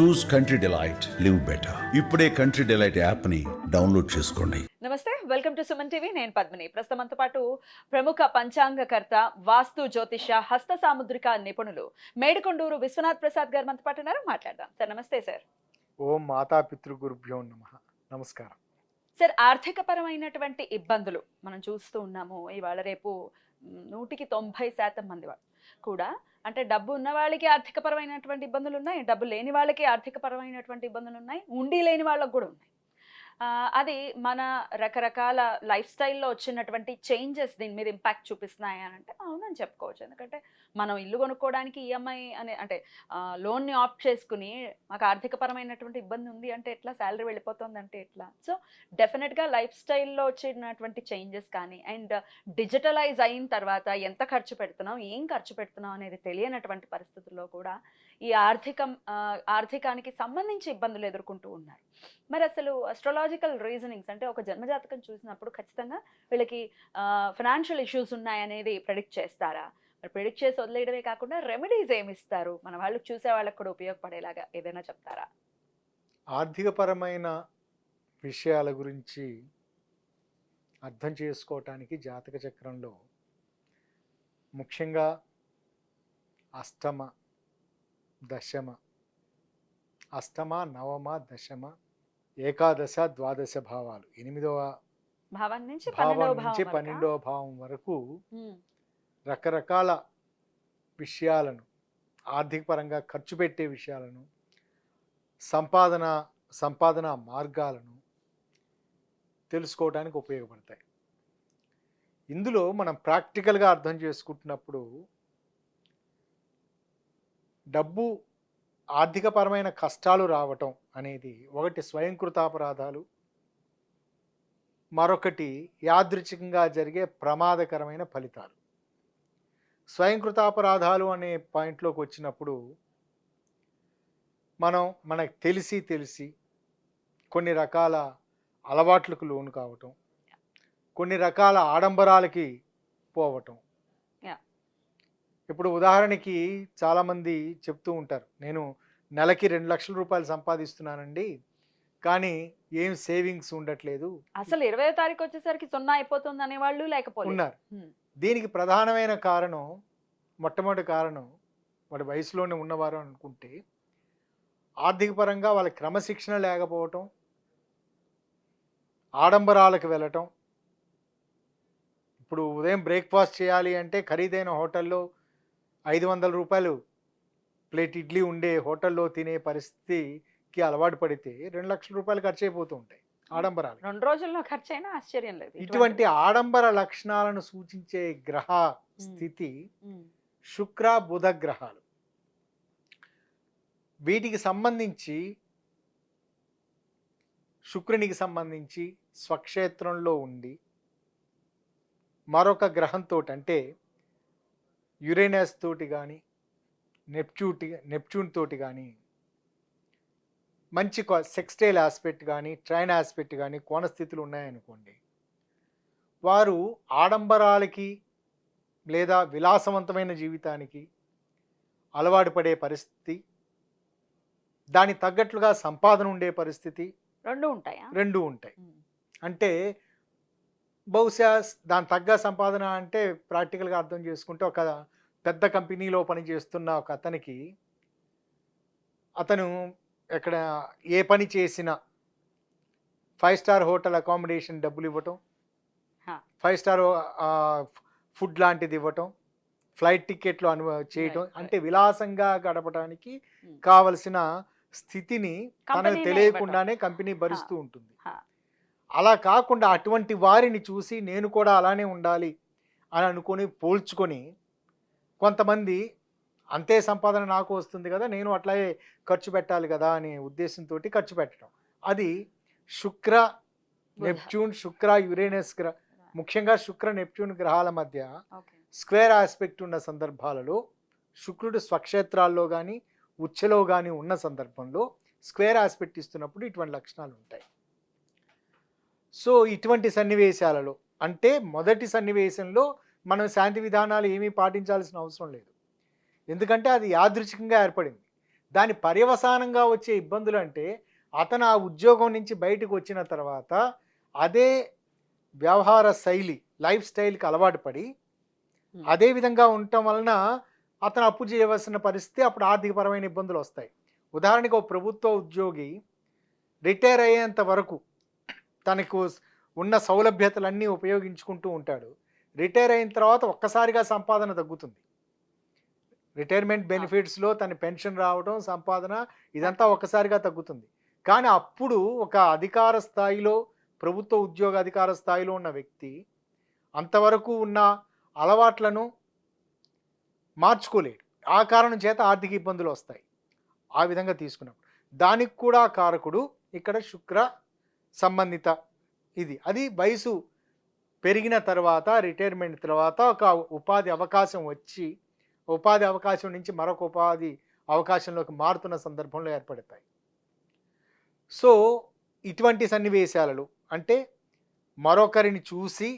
Choose Country Delight live better ఇప్పుడే Country Delight యాప్ని download చేసుకోండి. నమస్తే వెల్కమ్ టు సుమన్ టీవీ. నేను పద్మిని. ప్రస్తుతం మనతో పాటు ప్రముఖ పంచాంగకర్త వాస్తు జ్యోతిష హస్త సాముద్రిక నిపుణులు మేడికొండూరు విశ్వనాథ్ ప్రసాద్ గారు మనతో పాటు ఉన్నారు. మాట్లాడదాం. సార్ నమస్తే సార్. ఓం మాతా పితృగురుభ్యో నమ. నమస్కారం. సార్ ఆర్థిక పరమైనటువంటి ఇబ్బందులు మనం చూస్తూ ఉన్నాము. ఇవాళ రేపు నూటికి తొంభై శాతం మంది వాళ్ళు కూడా. అంటే డబ్బు ఉన్న వాళ్ళకి ఆర్థిక పరమైనటువంటి ఇబ్బందులు ఉన్నాయి డబ్బు లేని వాళ్ళకి ఆర్థిక పరమైనటువంటి ఇబ్బందులు ఉన్నాయి ఉండి లేని వాళ్ళకి కూడా ఉన్నాయి. అది మన రకరకాల లైఫ్ స్టైల్లో వచ్చినటువంటి చేంజెస్ దీని మీద ఇంపాక్ట్ చూపిస్తున్నాయి అని అంటే అవునని చెప్పుకోవచ్చు. ఎందుకంటే మనం ఇల్లు కొనుక్కోవడానికి ఈఎంఐ అనే అంటే లోన్ని ఆప్ట్ చేసుకుని మాకు ఆర్థికపరమైనటువంటి ఇబ్బంది ఉంది అంటే ఎట్లా? శాలరీ వెళ్ళిపోతుంది అంటే ఎట్లా? సో డెఫినెట్గా లైఫ్ స్టైల్లో వచ్చినటువంటి చేంజెస్ కానీ అండ్ డిజిటలైజ్ అయిన తర్వాత ఎంత ఖర్చు పెడుతున్నాం ఏం ఖర్చు పెడుతున్నాం అనేది తెలియనటువంటి పరిస్థితుల్లో కూడా ఈ ఆర్థికం ఆర్థికానికి సంబంధించి ఇబ్బందులు ఎదుర్కొంటూ ఉన్నారు. మరి అసలు అస్ట్రాలజికల్ రీజనింగ్స్ అంటే ఒక జన్మజాతకం చూసినప్పుడు ఖచ్చితంగా వీళ్ళకి ఫినాన్షియల్ ఇష్యూస్ ఉన్నాయనేది ప్రెడిక్ట్ చేస్తారా? మరి ప్రిడిక్ట్ చేసి వదిలేయడమే కాకుండా రెమెడీస్ ఏమి ఇస్తారు మన వాళ్ళు చూసే వాళ్ళకి కూడా ఉపయోగపడేలాగా ఏదైనా చెప్తారా? ఆర్థికపరమైన విషయాల గురించి అర్థం చేసుకోవటానికి జాతక చక్రంలో ముఖ్యంగా అష్టమ దశమ. అష్టమ నవమ దశమ ఏకాదశ ద్వాదశ భావాలు. ఎనిమిదవ భావం నుంచి భావం పన్నెండవ నుంచి భావం వరకా? పన్నెండవ భావం వరకు ఉమ్, రకరకాల విషయాలను ఆర్థికపరంగా ఖర్చు పెట్టే విషయాలను సంపాదన సంపాదన మార్గాలను తెలుసుకోవడానికి ఉపయోగపడతాయి. ఇందులో మనం ప్రాక్టికల్గా అర్థం చేసుకుంటున్నప్పుడు డబ్బు ఆర్థికపరమైన కష్టాలు రావటం అనేది ఒకటి స్వయంకృతాపరాధాలు మరొకటి యాదృచ్ఛికంగా జరిగే ప్రమాదకరమైన ఫలితాలు. స్వయంకృతాపరాధాలు అనే పాయింట్లోకి వచ్చినప్పుడు మనం మనకు తెలిసి తెలిసి కొన్ని రకాల అలవాట్లకు లోను కావటం కొన్ని రకాల ఆడంబరాలకి పోవటం ఇప్పుడు ఉదాహరణకి చాలామంది చెప్తూ ఉంటారు నేను నెలకి రెండు లక్షల రూపాయలు సంపాదిస్తున్నానండి కానీ ఏం సేవింగ్స్ ఉండట్లేదు. అసలు ఇరవై తారీఖు వచ్చేసరికి సున్నా అయిపోతుంది అనే వాళ్ళు లేకపోలేదు. ఉన్నారు. దీనికి ప్రధానమైన కారణం మొట్టమొదటి కారణం వాడి వయసులోనే ఉన్నవారు అనుకుంటే ఆర్థిక పరంగా వాళ్ళ క్రమశిక్షణ లేకపోవటం ఆడంబరాలకు వెళ్ళటం. ఇప్పుడు ఉదయం బ్రేక్ఫాస్ట్ చేయాలి అంటే ఖరీదైన హోటల్లో ఐదు వందల రూపాయలు ప్లేట్ ఇడ్లీ ఉండే హోటల్లో తినే పరిస్థితికి అలవాటు పడితే రెండు లక్షల రూపాయలు ఖర్చు అయిపోతూ ఉంటాయి. ఆడంబరాలు. రెండు రోజుల్లో ఖర్చు అయినా ఆశ్చర్యం లేదు. ఇటువంటి ఆడంబర లక్షణాలను సూచించే గ్రహ స్థితి శుక్ర బుధ గ్రహాలు. వీటికి సంబంధించి శుక్రునికి సంబంధించి స్వక్షేత్రంలో ఉండి మరొక గ్రహంతో అంటే యురేనస్ తోటి కానీ నెప్చూటి నెప్చూన్ తోటి కానీ మంచి సెక్స్టైల్ ఆస్పెక్ట్ కానీ ట్రైన్ ఆస్పెక్ట్ కానీ కోణస్థితులు ఉన్నాయనుకోండి వారు ఆడంబరాలకి లేదా విలాసవంతమైన జీవితానికి అలవాటు పడే పరిస్థితి దానికి తగ్గట్లుగా సంపాదన ఉండే పరిస్థితి రెండు ఉంటాయా? రెండు ఉంటాయి. అంటే బహుశా దాని తగ్గ సంపాదన అంటే ప్రాక్టికల్గా అర్థం చేసుకుంటే ఒక పెద్ద కంపెనీలో పనిచేస్తున్న ఒక అతనికి అతను ఎక్కడ ఏ పని చేసినా ఫైవ్ స్టార్ హోటల్ అకామిడేషన్ డబ్బులు ఇవ్వటం. ఫైవ్ స్టార్ ఫుడ్ లాంటిది ఇవ్వటం ఫ్లైట్ టికెట్లు అను చేయటం. అంటే విలాసంగా గడపడానికి కావలసిన స్థితిని తనకు తెలియకుండానే కంపెనీ భరిస్తూ ఉంటుంది. అలా కాకుండా అటువంటి వారిని చూసి నేను కూడా అలానే ఉండాలి అని అనుకొని పోల్చుకొని కొంతమంది అంతే సంపాదన నాకు వస్తుంది కదా నేను అట్లాగే ఖర్చు పెట్టాలి కదా అనే ఉద్దేశంతో ఖర్చు పెట్టడం. అది శుక్ర. నెప్ట్యూన్ శుక్ర యురేనస్ గ్రహ ముఖ్యంగా శుక్ర నెప్ట్యూన్ గ్రహాల మధ్య స్క్వేర్ ఆస్పెక్ట్ ఉన్న సందర్భాలలో శుక్రుడు స్వక్షేత్రాల్లో కానీ ఉచ్చలో కానీ ఉన్న సందర్భంలో స్క్వేర్ ఆస్పెక్ట్ ఇస్తున్నప్పుడు ఇటువంటి లక్షణాలు ఉంటాయి. సో ఇటువంటి సన్నివేశాలలో అంటే మొదటి సన్నివేశంలో మనం శాంతి విధానాలు ఏమీ పాటించాల్సిన అవసరం లేదు. ఎందుకంటే అది యాదృచ్ఛికంగా ఏర్పడింది. దాని పర్యవసానంగా వచ్చే ఇబ్బందులు అంటే అతను ఆ ఉద్యోగం నుంచి బయటకు వచ్చిన తర్వాత అదే వ్యవహార శైలి లైఫ్ స్టైల్కి అలవాటు పడి. అదే విధంగా ఉండటం వలన అతను అప్పు చేయవలసిన పరిస్థితి అప్పుడు ఆర్థికపరమైన ఇబ్బందులు వస్తాయి. ఉదాహరణకు ఒక ప్రభుత్వ ఉద్యోగి రిటైర్ అయ్యేంత వరకు తనకు ఉన్న సౌలభ్యతలన్నీ ఉపయోగించుకుంటూ ఉంటాడు. రిటైర్ అయిన తర్వాత ఒక్కసారిగా సంపాదన తగ్గుతుంది. రిటైర్మెంట్ బెనిఫిట్స్లో తన పెన్షన్ రావడం సంపాదన ఇదంతా ఒక్కసారిగా తగ్గుతుంది. కానీ అప్పుడు ఒక అధికార స్థాయిలో ప్రభుత్వ ఉద్యోగ అధికార స్థాయిలో ఉన్న వ్యక్తి అంతవరకు ఉన్న అలవాట్లను మార్చుకోలేడు. ఆ కారణం చేత ఆర్థిక ఇబ్బందులు వస్తాయి. ఆ విధంగా తీసుకున్నాం దానికి కూడా కారకుడు ఇక్కడ శుక్ర సంబంధిత ఇది. అది వయసు పెరిగిన తర్వాత రిటైర్మెంట్ తర్వాత ఒక ఉపాధి అవకాశం వచ్చి ఉపాధి అవకాశం నుంచి మరొక ఉపాధి అవకాశంలోకి మారుతున్న సందర్భంలో ఏర్పడతాయి. సో ఇటువంటి సన్నివేశాలలో అంటే మరొకరిని చూసి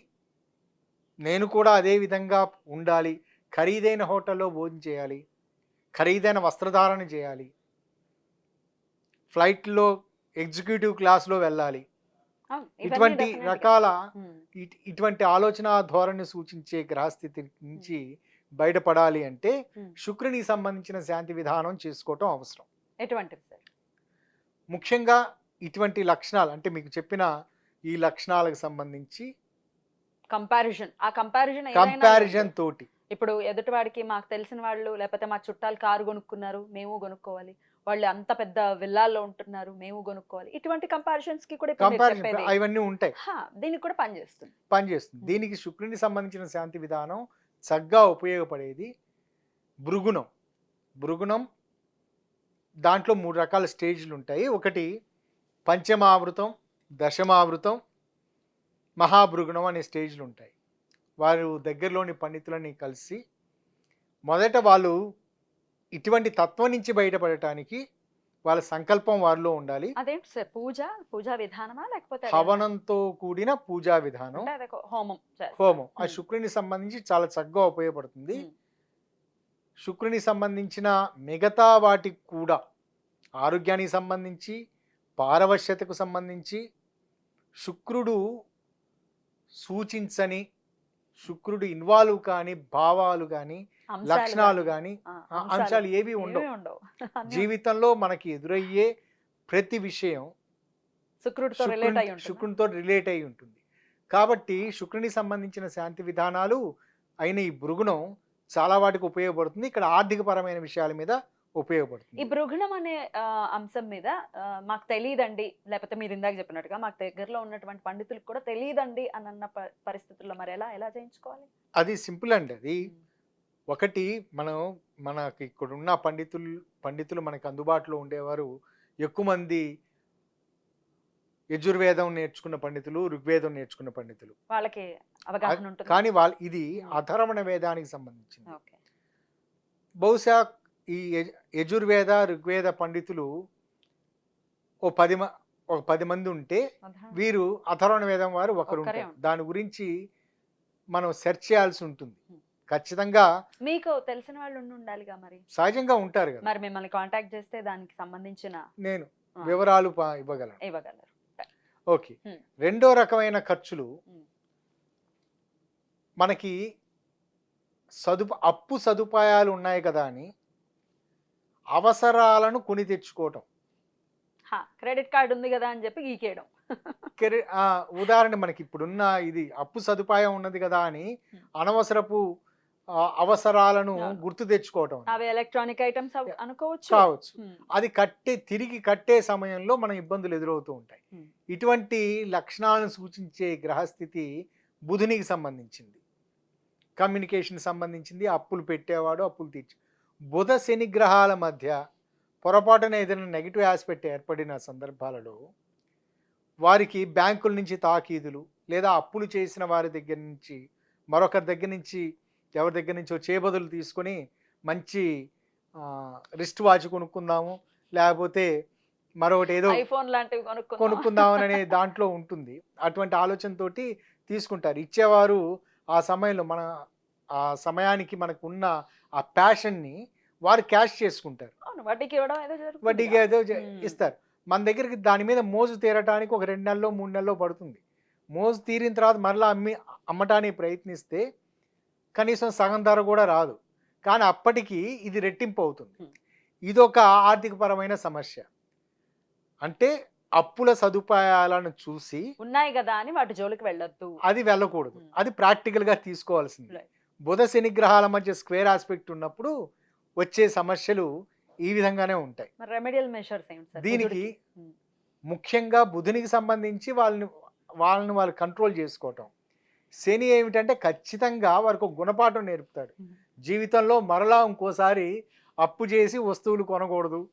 నేను కూడా అదే విధంగా ఉండాలి ఖరీదైన హోటల్లో భోజనం చేయాలి ఖరీదైన వస్త్రధారణ చేయాలి ఫ్లైట్లో ఎగ్జిక్యూటివ్ క్లాస్లో వెళ్ళాలి. ఇటువంటి. రకాల ఇటువంటి ఆలోచన ధోరణి సూచించే గ్రహస్థితి నుంచి బయటపడాలి అంటే. శుక్రునికి సంబంధించిన శాంతి విధానం చేసుకోవటం అవసరం. ఎటువంటిది సార్? ముఖ్యంగా ఇటువంటి లక్షణాలు అంటే మీకు చెప్పిన ఈ లక్షణాలకు సంబంధించి కంపారిజన్. ఆ కంపారిజన్ కంపారిజన్ తోటి. ఇప్పుడు ఎదుటివాడికి మాకు తెలిసిన వాళ్ళు లేకపోతే మా చుట్టాలు కారు కొనుక్కున్నారు మేము కొనుక్కోవాలి. వాళ్ళు అంత పెద్ద విల్లాల్లో ఉంటున్నారు మేము కొనుక్కోవాలి ఇటువంటి కంపారిజన్స్కి కూడా కంపారిజన్ అవన్నీ ఉంటాయి. దీనికి కూడా పనిచేస్తుంది. పనిచేస్తుంది దీనికి శుక్రునికి సంబంధించిన శాంతి విధానం చక్కగా ఉపయోగపడేది భృగుణం. భృగుణం దాంట్లో మూడు రకాల స్టేజ్లు ఉంటాయి. ఒకటి పంచమావృతం దశమావృతం మహాభృగుణం అనే స్టేజ్లు ఉంటాయి. వారు దగ్గరలోని పండితులని కలిసి మొదట వాళ్ళు ఇటువంటి తత్వం నుంచి బయటపడటానికి వాళ్ళ సంకల్పం వారిలో ఉండాలి అదేంటి సార్ పూజ పూజా విధానమా లేకపోతే? హవనంతో కూడిన పూజా విధానం హోమం. హోమం ఆ. శుక్రుని సంబంధించి చాలా చక్కగా ఉపయోగపడుతుంది. శుక్రుని సంబంధించిన మిగతా వాటికి కూడా ఆరోగ్యానికి సంబంధించి పారవశ్యతకు సంబంధించి శుక్రుడు సూచించని శుక్రుడు ఇన్వాల్వ్ కాని భావాలు కానీ లక్షణాలు గాని, కానీ అంశాలు ఏవి ఉండవు. జీవితంలో మనకి ఎదురయ్యే ప్రతి విషయం శుక్రుడితో రిలేట్ అయి శుక్రునితో రిలేట్ అయి ఉంటుంది. కాబట్టి శుక్రునికి సంబంధించిన శాంతి విధానాలు అయిన ఈ భృగుణం చాలా వాటికి ఉపయోగపడుతుంది. ఇక్కడ ఆర్థిక పరమైన విషయాల మీద ఈ ఉపయోగపడుతుంది భృగుణం అనే అంశం మీద మాకు తెలియదండి. లేకపోతే మీరు ఇందాక చెప్పినట్టుగా మాకు దగ్గరలో ఉన్నటువంటి పండితులకు కూడా తెలియదండి అని అన్న పరిస్థితుల్లో మరి ఎలా ఎలా చేయించుకోవాలి? అది సింపుల్ అండి అది. ఒకటి మనం మనకి ఇక్కడ ఉన్న పండితులు పండితులు మనకు అందుబాటులో ఉండేవారు ఎక్కువ మంది యజుర్వేదం నేర్చుకున్న పండితులు ఋగ్వేదం నేర్చుకున్న పండితులు వాళ్ళకి అవగాహన ఉంటుంది కానీ వాళ్ళ ఇది. అధర్వణ వేదానికి సంబంధించింది బహుశా ఈ యజ- యజుర్వేద ఋగ్వేద పండితులు ఓ పది మ- ఒక పది మంది ఉంటే. వీరు అథర్వణ వేదం వారు ఒకరు ఉంటారు. దాని గురించి మనం సెర్చ్ చేయాల్సి ఉంటుంది. ఖచ్చితంగా మీకు తెలిసిన వాళ్ళు ఉండి ఉండాలిగా మరి? సహజంగా ఉంటారు కదా. మరి మిమ్మల్ని కాంటాక్ట్ చేస్తే దానికి సంబంధించిన నేను వివరాలు ఇవ్వగలను. ఇవ్వగలరు. ఓకే. రెండో రకమైన ఖర్చులు. మనకి సదుప అప్పు సదుపాయాలు ఉన్నాయి కదా అని అవసరాలను కొని తెచ్చుకోవటం. క్రెడిట్ కార్డు ఉంది కదా అని చెప్పి గీకేయడం. ఉదాహరణ మనకి ఇప్పుడున్న ఇది అప్పు సదుపాయం ఉన్నది కదా అని. అనవసరపు అవసరాలను. గుర్తు తెచ్చుకోవటం అవి ఎలక్ట్రానిక్ ఐటమ్స్ అనుకోవచ్చు. కావచ్చు. ఉమ్, అది కట్టే తిరిగి కట్టే సమయంలో మనం ఇబ్బందులు ఎదురవుతూ ఉంటాయి. Hmm. ఇటువంటి లక్షణాలను సూచించే గ్రహస్థితి బుధునికి సంబంధించింది. కమ్యూనికేషన్ సంబంధించింది. అప్పులు పెట్టేవాడు అప్పులు తీర్చి. బుధ శని గ్రహాల మధ్య పొరపాటున ఏదైనా నెగిటివ్ ఆస్పెక్ట్ ఏర్పడిన సందర్భాలలో వారికి బ్యాంకుల నుంచి తాకీదులు లేదా అప్పులు చేసిన వారి దగ్గర నుంచి మరొకరి దగ్గర నుంచి ఎవరి దగ్గర నుంచో చేబదులు తీసుకొని మంచి రిస్ట్ వాచ్ కొనుక్కుందాము లేకపోతే మరొకటి ఏదో ఐఫోన్ లాంటివి కొనుక్కుందాం. కొనుక్కుందామనే దాంట్లో ఉంటుంది. అటువంటి ఆలోచనతోటి తీసుకుంటారు. ఇచ్చేవారు ఆ సమయంలో మన ఆ సమయానికి మనకు ఉన్న ఆ ప్యాషన్ని వారు క్యాష్ చేసుకుంటారు. వడ్డీకి ఇవ్వడం వడ్డీకి. ఏదో. ఇస్తారు. మన దగ్గరికి దాని మీద మోజు తీరటానికి ఒక రెండు నెలల్లో మూడు నెలల్లో పడుతుంది. మోజు తీరిన తర్వాత మరలా అమ్మి అమ్మటానికి ప్రయత్నిస్తే కనీసం సగం ధర కూడా రాదు. కానీ అప్పటికి ఇది రెట్టింపు అవుతుంది. ఇది ఒక ఆర్థికపరమైన సమస్య. అంటే అప్పుల సదుపాయాలను చూసి ఉన్నాయి కదా అని వాటి జోలికి వెళ్ళొద్దు. అది వెళ్ళకూడదు. అది ప్రాక్టికల్గా తీసుకోవాల్సింది. Right. బుధ శని గ్రహాల మధ్య స్క్వేర్ ఆస్పెక్ట్ ఉన్నప్పుడు వచ్చే సమస్యలు ఈ విధంగానే ఉంటాయి. రెమెడియల్ మెషర్స్ దీనికి. ముఖ్యంగా బుధునికి సంబంధించి వాళ్ళని వాళ్ళని వాళ్ళు కంట్రోల్ చేసుకోవటం. శని ఏమిటంటే ఖచ్చితంగా వారికి ఒక గుణపాఠం నేర్పుతాడు. జీవితంలో మరలా ఇంకోసారి అప్పు చేసి వస్తువులు కొనకూడదు.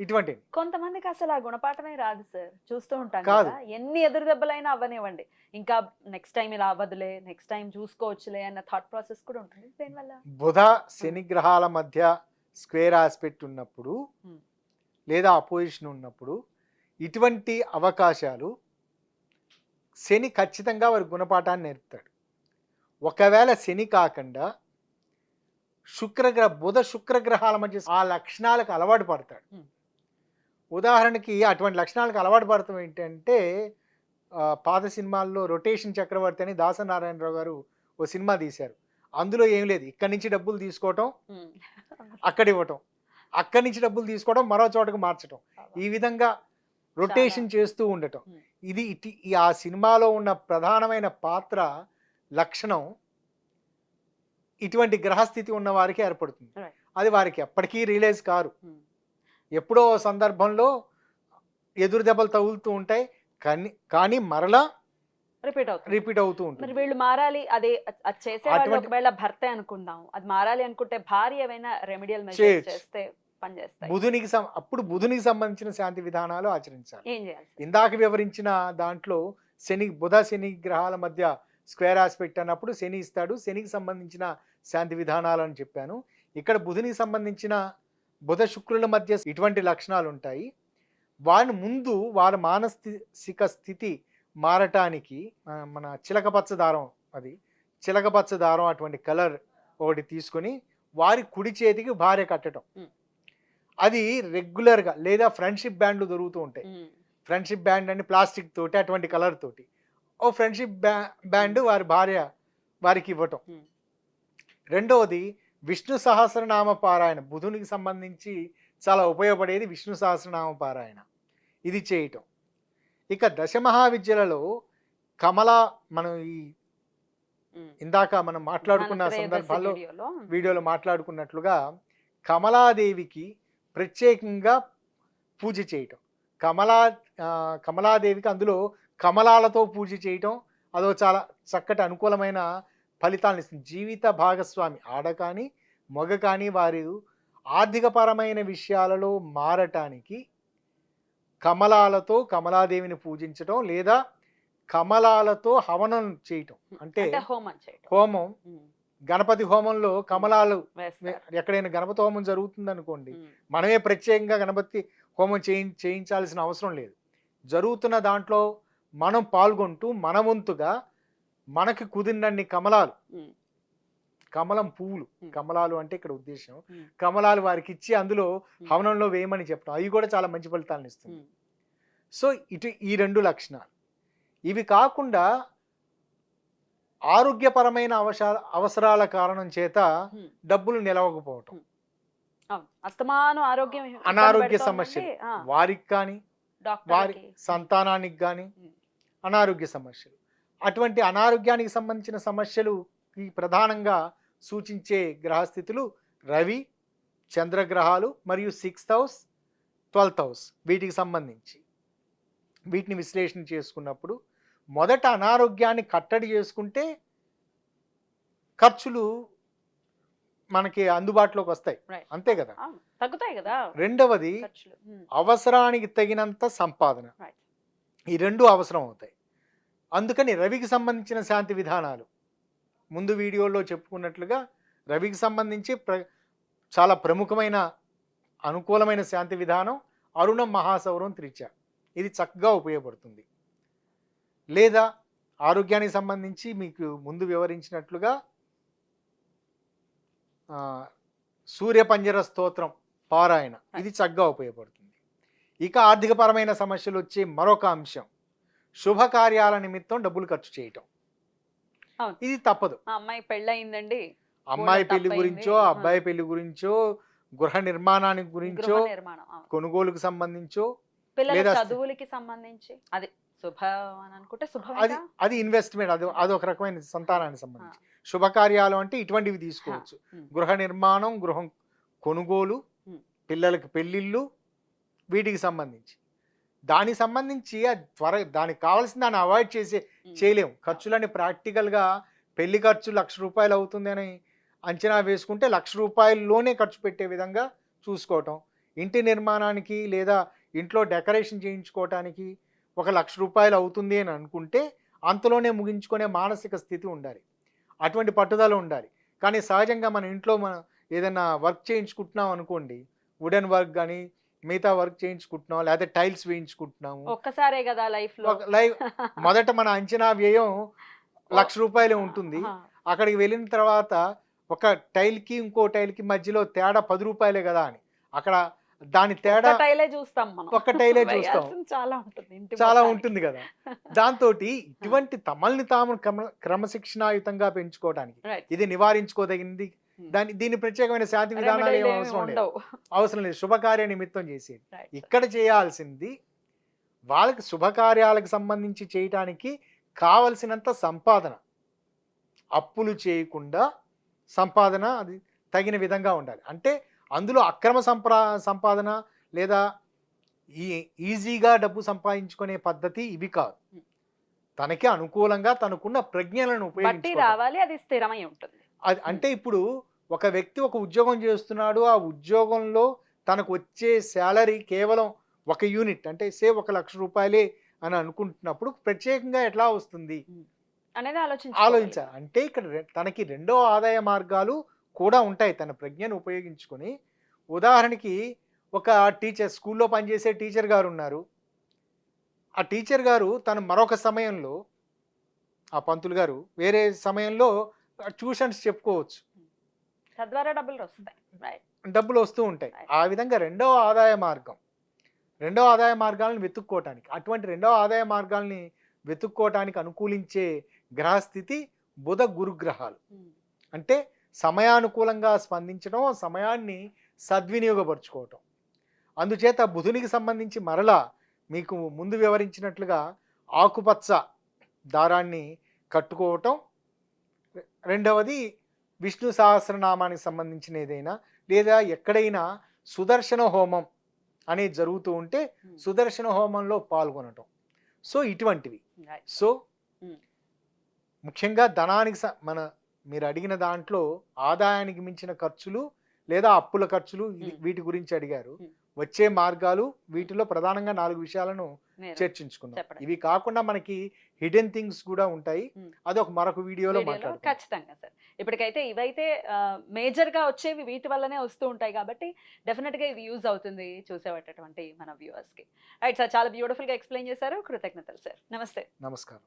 ఇటువంటివి. కొంతమందికి అసలు ఆ గుణపాఠమే రాదు సార్. చూస్తూ ఉంటాం కాదు. ఎన్ని ఎదురు దెబ్బలైనా అవ్వనివ్వండి. ఇంకా నెక్స్ట్ టైం ఇలా అవ్వదులే నెక్స్ట్ టైం చూసుకోవచ్చులే అన్న థాట్ ప్రాసెస్ కూడా ఉంటుంది. దేనివల్ల? బుధ శని గ్రహాల మధ్య స్క్వేర్ ఆస్పెక్ట్ ఉన్నప్పుడు. లేదా అపోజిషన్ ఉన్నప్పుడు ఇటువంటి అవకాశాలు శని ఖచ్చితంగా వారి గుణపాఠాన్ని నేర్పుతాడు. ఒకవేళ శని కాకుండా శుక్రగ్రహ బుధ శుక్రగ్రహాల మధ్య ఆ లక్షణాలకు అలవాటు పడతాడు. ఉదాహరణకి అటువంటి లక్షణాలకు అలవాటు పడతాం ఏంటంటే పాత సినిమాల్లో రొటేషన్ చక్రవర్తి అని దాసనారాయణరావు గారు ఓ సినిమా తీశారు. అందులో ఏం లేదు. ఇక్కడి నుంచి డబ్బులు తీసుకోవటం. అక్కడ ఇవ్వటం. అక్కడి నుంచి డబ్బులు తీసుకోవడం మరో చోటకు మార్చటం. ఈ విధంగా రొటేషన్ చేస్తూ ఉండటం. ఇది ఇటి ఈ ఆ సినిమాలో ఉన్న ప్రధానమైన పాత్ర లక్షణం ఇటువంటి గ్రహస్థితి ఉన్న వారికి ఏర్పడుతుంది. అది వారికి ఎప్పటికీ రియలైజ్ కారు. ఎప్పుడో సందర్భంలో ఎదురు దెబ్బలు తగులుతూ ఉంటాయి కానీ కానీ మరలా రిపీట్ అవుతుంది రిపీట్ అవుతూ ఉంటుంది వీళ్ళు మారాలి అదే అటువంటి- ఒకవేళ భర్తే అనుకుందాం అది మారాలి అనుకుంటే భార్య ఏమైనా రెమెడియల్ మెజర్స్. చేస్తే పని చేస్తాయి బుధునికి అప్పుడు బుధునికి సంబంధించిన శాంతి విధానాలు ఆచరించాలి. ఏం చేయాలి? ఇందాక వివరించిన దాంట్లో శని బుధ శని గ్రహాల మధ్య స్క్వేర్ ఆస్పెక్ట్ అన్నప్పుడు శని ఇస్తాడు శనికి సంబంధించిన శాంతి విధానాలని చెప్పాను. ఇక్కడ బుధునికి సంబంధించిన బుధ శుక్రుల మధ్య ఇటువంటి లక్షణాలు ఉంటాయి. వారి ముందు వారి మానసిక స్థితి మారటానికి మన చిలకపచ్చ దారం అది చిలకపచ్చ దారం అటువంటి కలర్ ఒకటి తీసుకొని వారి కుడి చేతికి భార్య కట్టడం. అది రెగ్యులర్గా లేదా ఫ్రెండ్షిప్ బ్యాండ్లు దొరుకుతూ ఉంటాయి. ఫ్రెండ్షిప్ బ్యాండ్ అని ప్లాస్టిక్ తోటి అటువంటి కలర్ తోటి. ఓ ఫ్రెండ్షిప్ బ్యా బ్యాండ్ వారి భార్య వారికి ఇవ్వటం. రెండవది విష్ణు సహస్రనామ పారాయణ. బుధునికి సంబంధించి చాలా ఉపయోగపడేది విష్ణు సహస్రనామ పారాయణ. ఇది చేయటం. ఇక దశమహావిద్యలలో కమల మనం ఈ. ఇందాక మనం మాట్లాడుకున్న సందర్భాల్లో వీడియోలో మాట్లాడుకున్నట్లుగా కమలాదేవికి ప్రత్యేకంగా పూజ చేయటం. కమలా కమలాదేవికి అందులో కమలాలతో పూజ చేయటం అదో చాలా చక్కటి అనుకూలమైన ఫలితాలను ఇస్తుంది. జీవిత భాగస్వామి ఆడ కానీ మగ కానీ వారు ఆర్థికపరమైన విషయాలలో మారటానికి కమలాలతో కమలాదేవిని పూజించటం లేదా కమలాలతో హవనం చేయటం. అంటే హోమం హోమం. గణపతి హోమంలో కమలాలు. ఎక్కడైనా గణపతి హోమం జరుగుతుంది అనుకోండి. మనమే ప్రత్యేకంగా గణపతి హోమం చేయి చేయించాల్సిన అవసరం లేదు జరుగుతున్న దాంట్లో మనం పాల్గొంటూ మన వంతుగా మనకి కుదిరినన్ని కమలాలు. కమలం పువ్వులు. కమలాలు అంటే ఇక్కడ ఉద్దేశం. కమలాలు వారికి ఇచ్చి అందులో హవనంలో వేయమని చెప్పడం అవి కూడా చాలా మంచి ఫలితాలను ఇస్తుంది. సో ఇటు ఈ రెండు లక్షణాలు ఇవి కాకుండా ఆరోగ్యపరమైన అవసర అవసరాల కారణం చేత. డబ్బులు నిలవకపోవటం అస్తమానం ఆరోగ్యం అనారోగ్య సమస్యలు. వారికి కానీ వారి. సంతానానికి కానీ. అనారోగ్య సమస్యలు అటువంటి అనారోగ్యానికి సంబంధించిన సమస్యలు ఈ ప్రధానంగా సూచించే గ్రహస్థితులు రవి చంద్రగ్రహాలు మరియు సిక్స్త్ హౌస్ ట్వెల్త్ హౌస్ వీటికి సంబంధించి వీటిని విశ్లేషణ చేసుకున్నప్పుడు మొదట అనారోగ్యాన్ని కట్టడి చేసుకుంటే ఖర్చులు మనకి అందుబాటులోకి వస్తాయి. అంతే కదా? తగ్గుతాయి కదా? రెండవది. అవసరానికి తగినంత సంపాదన. ఈ రెండు అవసరం అవుతాయి. అందుకని రవికి సంబంధించిన శాంతి విధానాలు. ముందు వీడియోలో చెప్పుకున్నట్లుగా రవికి సంబంధించి ప్ర చాలా ప్రముఖమైన అనుకూలమైన శాంతి విధానం అరుణం మహాసౌరం త్రిచ. ఇది చక్కగా ఉపయోగపడుతుంది. లేదా ఆరోగ్యానికి సంబంధించి మీకు ముందు వివరించినట్లుగా సూర్యపంజర స్తోత్రం పారాయణ ఇది చక్కగా ఉపయోగపడుతుంది ఇక ఆర్థికపరమైన సమస్యలు వచ్చే మరొక అంశం శుభకార్యాల నిమిత్తం డబ్బులు ఖర్చు చేయటం. ఇది తప్పదు అమ్మాయి పెళ్ళయిందండి అమ్మాయి పెళ్ళి. గురించో. అబ్బాయి పెళ్ళి గురించో గృహ నిర్మాణానికి గురించో. కొనుగోలుకు సంబంధించో లేదా- చదువులకి సంబంధించి అది శుభం అది శుభమేగా అది ఇన్వెస్ట్మెంట్ అది అదొక రకమైన సంతానానికి సంబంధించి. శుభకార్యాలు అంటే ఇటువంటివి తీసుకోవచ్చు. గృహ నిర్మాణం గృహం కొనుగోలు. పిల్లలకి పెళ్ళిళ్ళు వీటికి సంబంధించి. దానికి సంబంధించి అది త్వర దానికి కావాల్సిన దాన్ని అవాయిడ్ చేసే. చేయలేము. ఖర్చులని ప్రాక్టికల్గా పెళ్ళి ఖర్చు లక్ష రూపాయలు అవుతుంది అని అంచనా వేసుకుంటే లక్ష రూపాయల్లోనే ఖర్చు పెట్టే విధంగా చూసుకోవటం. ఇంటి నిర్మాణానికి లేదా ఇంట్లో డెకరేషన్ చేయించుకోవటానికి ఒక లక్ష రూపాయలు అవుతుంది అని అనుకుంటే అంతలోనే ముగించుకునే మానసిక స్థితి ఉండాలి. అటువంటి పట్టుదల ఉండాలి. కానీ సహజంగా మన ఇంట్లో మనం ఏదైనా వర్క్ చేయించుకుంటున్నాం అనుకోండి వుడెన్ వర్క్ కానీ మిగతా వర్క్ చేయించుకుంటున్నాం లేదా టైల్స్ వేయించుకుంటున్నాము. ఒక్కసారే కదా లైఫ్లో లైవ్ మొదట మన అంచనా వ్యయం లక్ష రూపాయలే ఉంటుంది. అక్కడికి వెళ్ళిన తర్వాత ఒక టైల్కి ఇంకో టైల్కి మధ్యలో తేడా పది రూపాయలే కదా అని. అక్కడ దాని తేడా టైలే చూస్తాం మనం ఒక్క టైలే చూస్తాం. చాలా ఉంటుంది చాలా. ఉంటుంది కదా దాంతో ఇటువంటి తమల్ని తాము క్రమ క్రమశిక్షణాయుతంగా పెంచుకోవడానికి. ఇది నివారించుకోదగింది Hmm. దాని దీని ప్రత్యేకమైన శాంతి విధానాలు Remedy ఏం లేవి అవసరం లేదు అవసరం లేదు శుభకార్య నిమిత్తం చేసేది. ఇక్కడ చేయాల్సింది వాళ్ళకి శుభకార్యాలకు సంబంధించి చేయటానికి కావలసినంత సంపాదన అప్పులు చేయకుండా సంపాదన అది తగిన విధంగా ఉండాలి అంటే అందులో అక్రమ సంప్రా సంపాదన లేదా ఈ ఈజీగా డబ్బు సంపాదించుకునే పద్ధతి ఇవి కాదు. తనకి అనుకూలంగా తనకున్న ప్రజ్ఞలను ఉపయోగించుకోవడం. రావాలి అది స్థిరమై ఉంటుంది. అది అంటే ఇప్పుడు ఒక వ్యక్తి ఒక ఉద్యోగం చేస్తున్నాడు ఆ ఉద్యోగంలో తనకు వచ్చే శాలరీ కేవలం ఒక యూనిట్ అంటే సే ఒక లక్ష రూపాయలే అని అనుకుంటున్నప్పుడు ప్రత్యేకంగా ఎట్లా వస్తుంది? అనేది ఆలోచించి ఆలోచించాలి. అంటే ఇక్కడ తనకి రెండో ఆదాయ మార్గాలు కూడా ఉంటాయి తన ప్రజ్ఞను ఉపయోగించుకొని. ఉదాహరణకి ఒక టీచర్ స్కూల్లో పనిచేసే టీచర్ గారు ఉన్నారు. ఆ టీచర్ గారు తను మరొక సమయంలో ఆ పంతులు గారు వేరే సమయంలో ట్యూషన్స్ చెప్పుకోవచ్చు. తద్వారా డబ్బులు వస్తాయి. రైట్ డబ్బులు వస్తూ ఉంటాయి. ఆ విధంగా రెండవ ఆదాయ మార్గం. రెండవ ఆదాయ మార్గాలను వెతుక్కోవటానికి అటువంటి రెండవ ఆదాయ మార్గాల్ని వెతుక్కోవటానికి అనుకూలించే గ్రహస్థితి బుధ గురుగ్రహాలు. అంటే సమయానుకూలంగా స్పందించడం సమయాన్ని సద్వినియోగపరుచుకోవటం. అందుచేత బుధునికి సంబంధించి మరలా మీకు ముందు వివరించినట్లుగా ఆకుపచ్చ దారాన్ని కట్టుకోవటం రెండవది విష్ణు సహస్రనామానికి సంబంధించిన ఏదైనా లేదా ఎక్కడైనా సుదర్శన హోమం అనేది జరుగుతూ ఉంటే సుదర్శన హోమంలో పాల్గొనటం. సో ఇటువంటివి. సో. ముఖ్యంగా ధనానికి మన మీరు అడిగిన దాంట్లో ఆదాయానికి మించిన ఖర్చులు లేదా అప్పుల ఖర్చులు. వీటి గురించి అడిగారు. వచ్చే మార్గాలు వీటిలో ప్రధానంగా నాలుగు విషయాలను చర్చించుకున్నాం. ఇవి కాకుండా మనకి హిడెన్ థింగ్స్ కూడా ఉంటాయి. అది ఒక మరొక వీడియోలో వీడియోలో మాట్లాడుతాం. ఖచ్చితంగా సార్. ఇప్పటికైతే ఇవైతే మేజర్గా వచ్చేవి వీటి వల్లనే వస్తూ ఉంటాయి కాబట్టి డెఫినెట్గా ఇది యూజ్ అవుతుంది చూసేటటువంటి మన వ్యూవర్స్కి. రైట్ సార్ చాలా బ్యూటిఫుల్గా ఎక్స్ప్లెయిన్ చేశారు. కృతజ్ఞతలు సార్ నమస్తే. నమస్కారం.